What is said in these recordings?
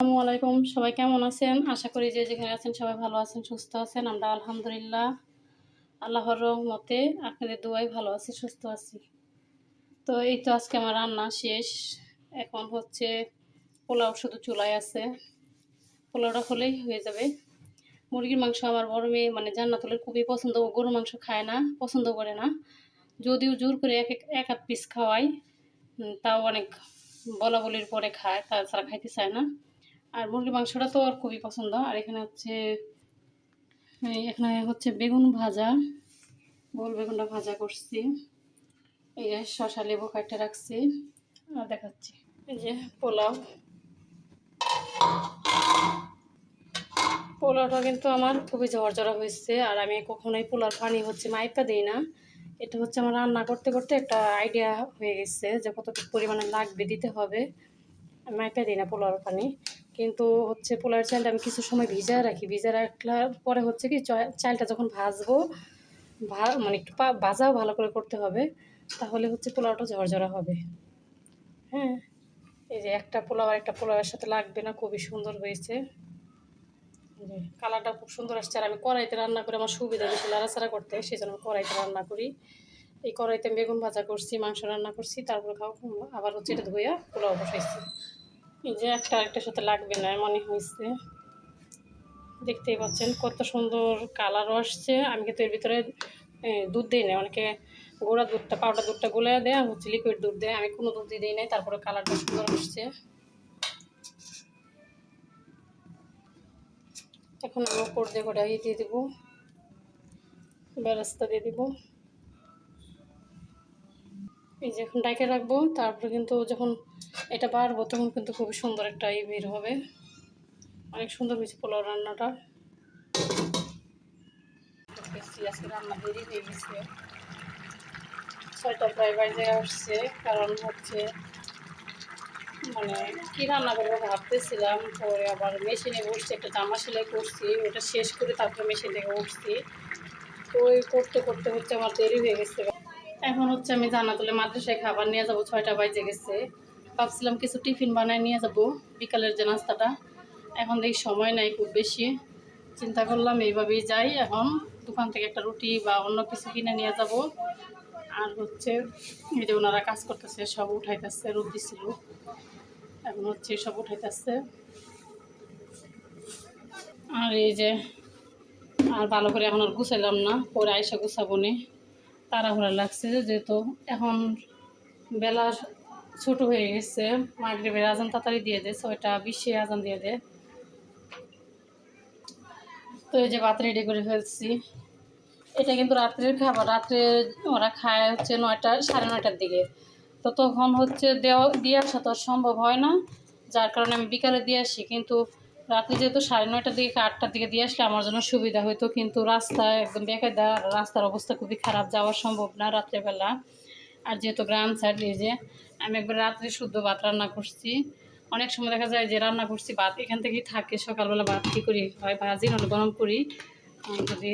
আসসালামু আলাইকুম, সবাই কেমন আছেন? আশা করি যে যেখানে আছেন সবাই ভালো আছেন, সুস্থ আছেন। আমরা আলহামদুলিল্লাহ, আল্লাহর রহমতে আপনাদের দোয়াই ভালো আছি, সুস্থ আছি। তো এই তো আজকে আমার রান্না শেষ। এখন হচ্ছে পোলাও শুধু চুলায় আছে। পোলাওটা হলেই হয়ে যাবে। মুরগির মাংস আমার বড় মেয়ে মানে জান্নাতুলের খুবই পছন্দ গরুর মাংস খায় না, পছন্দ করে না। যদিও জোর করে এক এক আধ পিস খাওয়াই তাও অনেক বলা বলির পরে খায়, তাছাড়া খাইতে চায় না। আর মুরগির মাংসটা তো ওর খুবই পছন্দ। আর এখানে হচ্ছে এখানে হচ্ছে বেগুন ভাজা গোল বেগুনটা ভাজা করছি। এই যে শশা লেবু কাটতে রাখছি। আর দেখাচ্ছি। এই যে পোলাও। পোলাওটা কিন্তু আমার খুবই ঝরঝরা হয়েছে। আর আমি কখনোই পোলার পানি হচ্ছে মাইপা দিই না। এটা হচ্ছে আমার রান্না করতে করতে একটা আইডিয়া হয়ে গেছে যে কতটুকু পরিমাণে লাগবে, দিতে হবে। মাইপা দিই না পোলাওর পানি। কিন্তু হচ্ছে পোলাওর চালটা আমি কিছু সময় ভিজা রাখি। ভিজা রাখলার পরে হচ্ছে কি চালটা যখন ভাজবো, ভা মানে একটু ভাজাও ভালো করে করতে হবে, তাহলে হচ্ছে পোলাওটা ঝরঝরা হবে। হ্যাঁ এই যে একটা পোলাও আর একটা পোলাওয়ের সাথে লাগবে না, খুবই সুন্দর হয়েছে। কালারটা খুব সুন্দর আসছে, আর আমি কড়াইতে রান্না করে আমার সুবিধা বেশি লাড়াচাড়া করতে সেই জন্য আমি কড়াইতে রান্না করি। এই কড়াইতে বেগুন ভাজা করছি, মাংস রান্না করছি, তারপর খাও আবার হচ্ছে এটা ধুইয়া পোলাও বসাইছি। যে একটা আরেকটার সাথে লাগবে না মনে হয়েছে। দেখতেই পাচ্ছেন কত সুন্দর কালারও আসছে। আমি কিন্তু এর ভিতরে দুধ দিই না অনেকে গোড়া দুধটা, পাউডার দুধটা গুলে দেয় হচ্ছে লিকুইড দুধ দেয়। আমি কোনো দুধ দিই নাই, তারপরে কালারটা সুন্দর আসছে। এখন আমি উপর দিয়ে ইয়ে দিয়ে দেবো। বেরাস্তা দিয়ে দিব। এই যে এখন ডাইকে রাখব, তারপরে কিন্তু যখন এটা বাড়বো, তখন কিন্তু খুবই সুন্দর একটা ই বের হবে। অনেক সুন্দর হয়েছে পোলাও রান্নাটা। রান্না দেরি হয়ে গেছে। ছয়টা প্রায় বাজে আসছে, কারণ হচ্ছে মানে কি রান্না করব ভাবতেছিলাম, পরে আবার মেশিনে বসছি, একটা জামা সেলাই করছি, ওটা শেষ করে তারপরে মেশিন থেকে উঠছি। তো ওই করতে করতে হচ্ছে আমার দেরি হয়ে গেছে। এখন হচ্ছে আমি জানা তুলে মাদ্রাসায় খাবার নিয়ে যাব, ছয়টা বাজে গেছে। ভাবছিলাম কিছু টিফিন বানায় নিয়ে যাব, বিকালের যে নাস্তাটা। এখন দেখি সময় নাই খুব বেশি। চিন্তা করলাম এইভাবেই যাই, এখন দোকান থেকে একটা রুটি বা অন্য কিছু কিনে নিয়ে যাব। আর হচ্ছে এই যে ওনারা কাজ করতেছে, সব উঠাইতেছে রোদ দিছিল। এখন হচ্ছে সব উঠাইতেছে। আর এই যে আর ভালো করে এখন আর গুছাইলাম না, পরে আইসা গুছাবো নি। তাড়াহুড়া লাগছে যেহেতু এখন বেলা ছোট হয়ে গেছে। মাগরিবের আজান তাড়াতাড়ি দিয়ে দেয় ছয়টা বিশে আজান দিয়ে দেয় তো এই যে ভাত রেডি করে ফেলছি। এটা কিন্তু রাত্রের খাবার, রাত্রে ওরা খায় হচ্ছে নয়টা, সাড়ে নয়টার দিকে। তো তখন হচ্ছে দেওয়া, দিয়ে আসা তো সম্ভব হয় না। যার কারণে আমি বিকালে দিয়ে আসি, কিন্তু রাত্রে যেহেতু সাড়ে নয়টার দিকে আটটার দিকে দিয়ে আসলে আমার জন্য সুবিধা হতো কিন্তু রাস্তায় একদম বেকায়দা, রাস্তার অবস্থা খুবই খারাপ, যাওয়া সম্ভব না রাত্রেবেলা। আর যেহেতু গ্রাম সাইড এই যে, আমি একবার রাত্রে শুদ্ধ ভাত রান্না করছি। অনেক সময় দেখা যায় যে রান্না করছি, ভাত এখান থেকেই থাকে, সকালবেলা ভাত কী করি? হয় ভাজি নলে গরম করি। যদি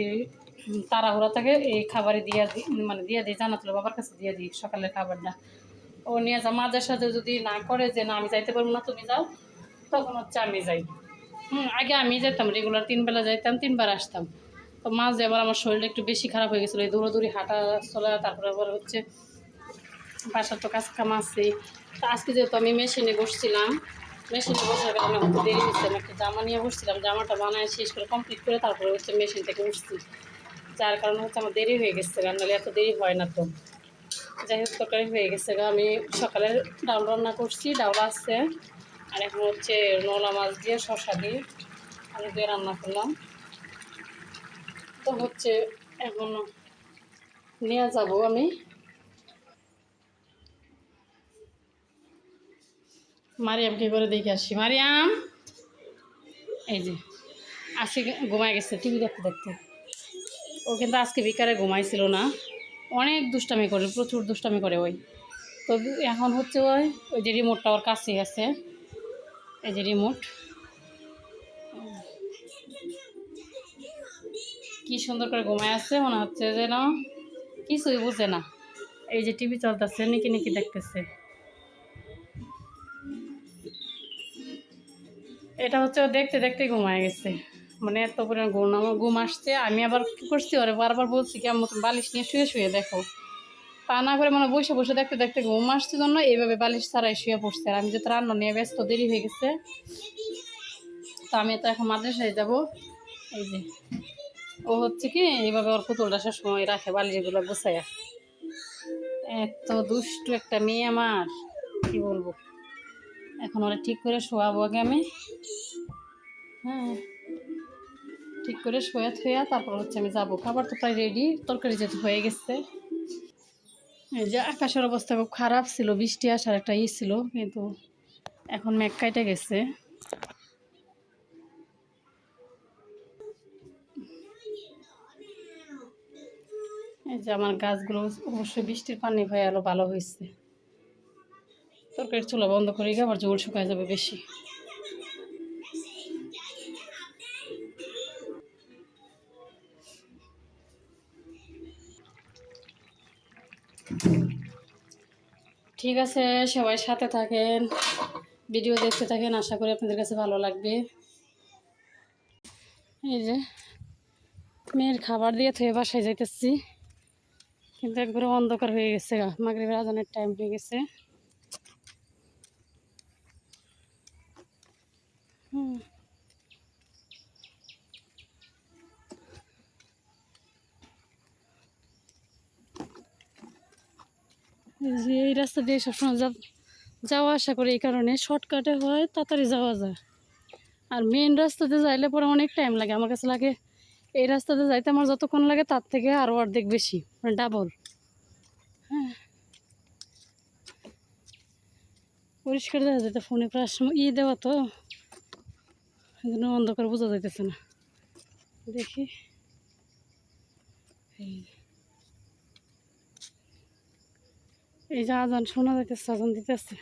তাড়াহুড়া থাকে, এই খাবারে দিয়ে দিই মানে দিয়ে দিই জানাতুল বাবার কাছে দিয়ে দিই সকালের খাবারটা। ও নিয়ে যা মাঝের সাথে যদি না করে যে, না, আমি যাইতে পারব না, তুমি যাও, তখন হচ্ছে আমি যাই। হুম, আগে আমি যেতাম রেগুলার তিনবেলা যাইতাম, তিনবার আসতাম। তো মাঝে আবার আমার শরীরটা একটু বেশি খারাপ হয়ে গেছিল, এই দৌড়াদৌড়ি, হাঁটা চলা, তারপরে আবার হচ্ছে বাসার তো কাজ কাম আছে। তো আজকে যেহেতু আমি মেশিনে বসছিলাম, মেশিনে বসার কারণে হয়তো দেরি হচ্ছে আমি একটা জামা নিয়ে বসছিলাম, জামাটা বানায় শেষ করে কমপ্লিট করে তারপরে হচ্ছে মেশিন থেকে উঠছি। যার কারণে হচ্ছে আমার দেরি হয়ে গেছে গা নাহলে এত দেরি হয় না তো। যাই হোক, তরকারি হয়ে গেছে গা, আমি সকালে ডাউল রান্না করছি ডাউল আসছে আর এখন হচ্ছে নোলা মাছ দিয়ে শশা দিয়ে আলু দিয়ে রান্না করলাম। তো হচ্ছে এখন নিয়ে যাব আমি। মারিয়ামকে করে দেখে আসি। মারিয়াম! এই যে, আজকে ঘুমায় গেছে টিভি দেখতে দেখতে। ও কিন্তু আজকে বিকালে ঘুমাইছিল না। অনেক দুষ্টামি করে, প্রচুর দুষ্টামি করে ওই। তো এখন হচ্ছে ওই ওই যে রিমোটটা ওর কাছে আছে। এই যে রিমোট কি সুন্দর করে ঘুমায় আছে, মনে হচ্ছে যেন কিছুই বুঝে না। এই যে টিভি চলতেছে, নিকি নিকি দেখতেছে। এটা হচ্ছে দেখতে দেখতে ঘুমায় গেছে। মানে এত পরিমাণ ঘুম আমার ঘুম আসছে। আমি আবার কী করছি ওরে? বারবার বলছি কেমন মতন বালিশ নিয়ে শুয়ে শুয়ে দেখো। তা না করে মানে বসে বসে দেখতে দেখতে ঘুম আসছে জন্য এইভাবে বালিশ ছাড়াই শুয়ে পড়ছে। আর আমি যেহেতু রান্না নিয়ে ব্যস্ত, দেরি হয়ে গেছে। তো আমি তো এখন মাদ্রাসায় যাব। এই যে, ও হচ্ছে কি, এইভাবে ওর পুতুলটা সব সময় রাখে বালিশগুলো গোছাইয়া এত দুষ্টু একটা মেয়ে আমার, কি বলব? এখন ওরা ঠিক করে শোয়াবো আগে আমি। হ্যাঁ। ঠিক করে শোয়া থুয়া, তারপর হচ্ছে আমি যাব। খাবার তো প্রায় রেডি তরকারি যেহেতু হয়ে গেছে। এই যে আকাশের অবস্থা খুব খারাপ ছিল, বৃষ্টি আসার একটা ই ছিল, কিন্তু এখন মেঘ কাইটে গেছে। এই যে আমার গাছগুলো অবশ্যই বৃষ্টির পানি হয়ে আলো ভালো হয়েছে। তরকারির চুলা বন্ধ করে গিয়ে আবার জোর শুকায় যাবে বেশি। ঠিক আছে, সবাই সাথে থাকেন, ভিডিও দেখতে থাকেন, আশা করি আপনাদের কাছে ভালো লাগবে। এই যে, মেয়ের খাবার দিয়ে থয়ে বাসায় যাইতেছি, কিন্তু একবারে অন্ধকার হয়ে গেছে মাগরিবের আজানের টাইম হয়ে গেছে হুম এই যে এই রাস্তা দিয়ে সবসময় যাওয়া আসা করে এই কারণে। শর্টকাটে হয়, তাড়াতাড়ি যাওয়া যায়। আর মেন রাস্তাতে যাইলে পরে অনেক টাইম লাগে। আমার কাছে লাগে, এই রাস্তাতে যাইতে আমার যতক্ষণ লাগে তার থেকে আরও অর্ধেক বেশি মানে ডাবল হ্যাঁ। পরিষ্কার দেখা যেতে ফোনে প্রায় ই দেওয়া তো। জন্য অন্ধকার বোঝা যাইতেছে না। দেখি। এই এই যে আজান, শোনা যাইতেছে, আজান দিতেছে।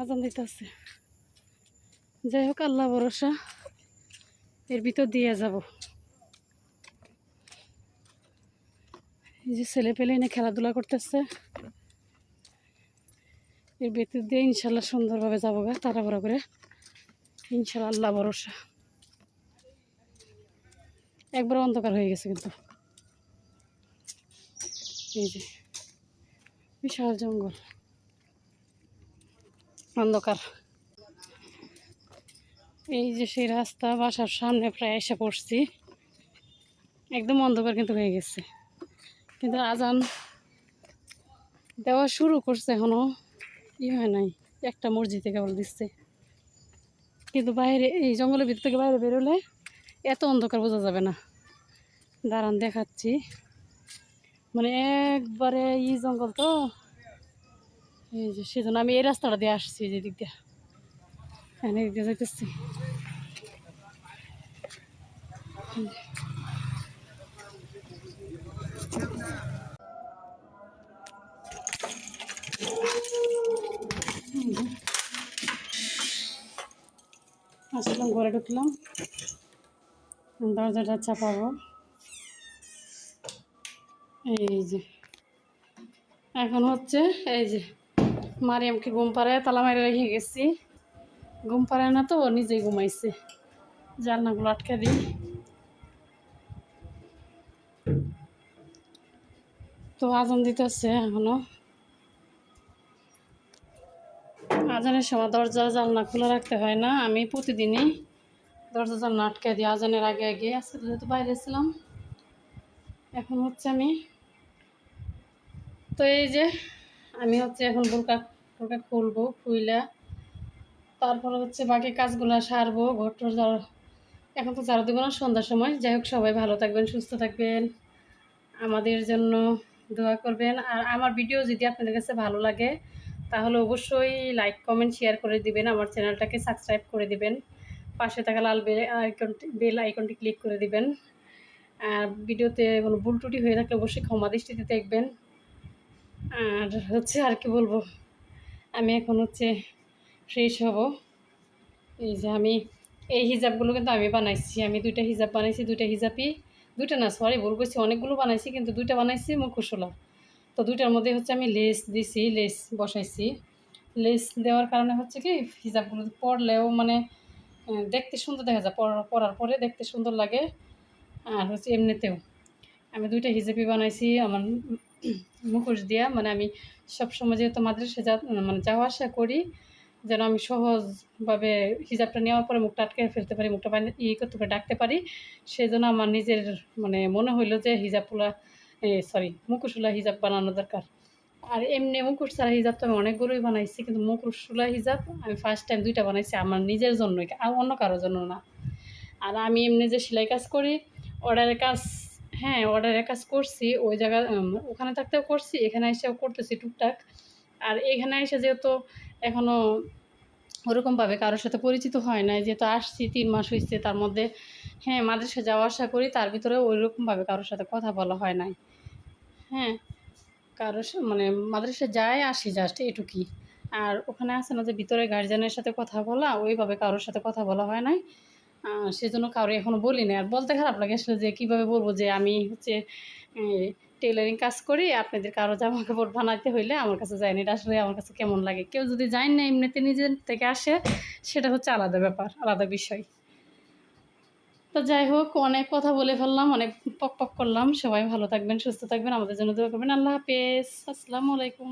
আজান দিতেছে। যাই হোক, আল্লাহ ভরসা, এর ভিতর দিয়ে যাব। এই যে ছেলে পেলে এনে খেলাধুলা করতেছে। এর ভিতর দিয়ে ইনশাল্লাহ সুন্দরভাবে যাব গা, তাড়াহুড়া করে। ইনশাল্লাহ ভরসা। একবার অন্ধকার হয়ে গেছে কিন্তু। এই যে, বিশাল জঙ্গল। অন্ধকার। এই যে সেই রাস্তা, বাসার সামনে প্রায় এসে পড়ছি। একদম অন্ধকার কিন্তু হয়ে গেছে। কিন্তু আজান দেওয়া শুরু করছে এখনও ই হয় নাই, একটা মসজিদে কেবল দিচ্ছে। কিন্তু বাইরে, এই জঙ্গলের ভিতর থেকে বাইরে বেরোলে এত অন্ধকার বোঝা যাবে না। দাঁড়ান, দেখাচ্ছি। মানে একবারে ই জঙ্গল তো। এই যে সেজন্য আমি এই রাস্তাটা দিয়ে আসছি যে দিয়ে। এখানে দিক দিয়ে যাইতেছি। আসলাম, ঘরে ঢুকলাম। দরজাটা চাপাবো। এই যে। এখন হচ্ছে, এই যে, মারিয়ামকে ঘুম পাড়ায় তালা মারে রেখে গেছি। ঘুম পাড়ায় না তো নিজেই ঘুমাইছে। জানলাগুলো আটকে দিই। তো আজান দিতেছে এখনও। আজানের সময় দরজা জানলা খোলা রাখতে হয় না। আমি প্রতিদিনই দরজা জানলা আটকে দিই আজানের আগে আগে। আজকে যেহেতু বাইরে ছিলাম, এখন হচ্ছে আমি তো এই যে আমি হচ্ছে এখন বোরকা বোরকা খুলবো, খুইলা, তারপরে হচ্ছে বাকি কাজগুলো সারবো ঘরটর যাওয়ার এখন তো ঝাড়ু দেবো না, সন্ধ্যার সময়। যাই হোক, সবাই ভালো থাকবেন, সুস্থ থাকবেন, আমাদের জন্য দোয়া করবেন। আর আমার ভিডিও যদি আপনাদের কাছে ভালো লাগে তাহলে অবশ্যই লাইক কমেন্ট শেয়ার করে দিবেন। আমার চ্যানেলটাকে সাবস্ক্রাইব করে দিবেন। পাশে থাকা লাল বেল আইকনটি বেল আইকনটি ক্লিক করে দিবেন। আর ভিডিওতে কোনো ভুল টুটি হয়ে থাকলে অবশ্যই ক্ষমা দৃষ্টিতে দেখবেন। আর হচ্ছে আর কি বলব? আমি এখন হচ্ছে ফ্রেশ হব। এই যে আমি, এই হিজাবগুলো কিন্তু আমি বানাইছি। আমি দুইটা হিজাব বানাইছি, দুইটা হিজাবই, দুইটা না সরি ভুল করছি। অনেকগুলো বানাইছি, কিন্তু দুইটা বানাইছি মুখোশোলা তো দুইটার মধ্যে হচ্ছে আমি লেস দিছি লেস বসাইছি। লেস দেওয়ার কারণে হচ্ছে কি, হিজাবগুলো পরলেও মানে দেখতে সুন্দর দেখা যায় পরার পরে দেখতে সুন্দর লাগে। আর হচ্ছে এমনিতেও আমি দুইটা হিজাবি বানাইছি আমার মুখোশ দিয়া। মানে আমি সবসময় যেহেতু মাদ্রাসা যা মানে যাওয়া আসা করি, যেন আমি সহজভাবে হিজাবটা নেওয়ার পরে মুখটা আটকে ফেলতে পারি, মুখটা বাইরে ই করতে পারি, ডাকতে পারি। সেই জন্য আমার নিজের মানে মনে হইল যে হিজাবগুলা সরি মুখোশগুলা হিজাব বানানো দরকার। আর এমনি মুখোশ ছাড়া হিজাব তো আমি অনেকগুলোই বানাইছি, কিন্তু মুখোশগুলা হিজাব আমি ফার্স্ট টাইম দুইটা বানাইছি আমার নিজের জন্যই, আর অন্য কারোর জন্য না। আর আমি এমনি যে সেলাই কাজ করি অর্ডারের কাজ হ্যাঁ অর্ডারের কাজ করছি, ওই জায়গা ওখানে থাকতেও করছি, এখানে এসেও করতেছি টুকটাক। আর এখানে এসে যেহেতু এখনও ওরকমভাবে কারোর সাথে পরিচিত হয় নাই, যেহেতু আসছি, তিন মাস হয়েছে তার মধ্যে হ্যাঁ মাদ্রাসা যাওয়া আসা করি, তার ভিতরে ওইরকমভাবে কারোর সাথে কথা বলা হয় নাই। হ্যাঁ কারোর সা- মানে মাদ্রাসা যায় আসি জাস্ট এটুকুই। আর ওখানে আছে না যে ভিতরে গার্জিয়ানের সাথে কথা বলা, ওইভাবে কারোর সাথে কথা বলা হয় নাই। সেজন্য কারও এখনও বলি না আর বলতে খারাপ লাগে আসলে যে কীভাবে বলব যে আমি হচ্ছে টেলারিং কাজ করি, আপনাদের কারও জামা কাপড় বানাইতে হইলে আমার কাছে যায়নি এটা আসলে আমার কাছে কেমন লাগে? কেউ যদি যায় না, এমনিতে নিজের থেকে আসে, সেটা হচ্ছে আলাদা ব্যাপার, আলাদা বিষয়। তো যাই হোক, অনেক কথা বলে ফেললাম, অনেক পক পক করলাম। সবাই ভালো থাকবেন, সুস্থ থাকবেন, আমাদের জন্য দোয়া করবেন। আল্লাহ হাফেজ। আসসালামু আলাইকুম।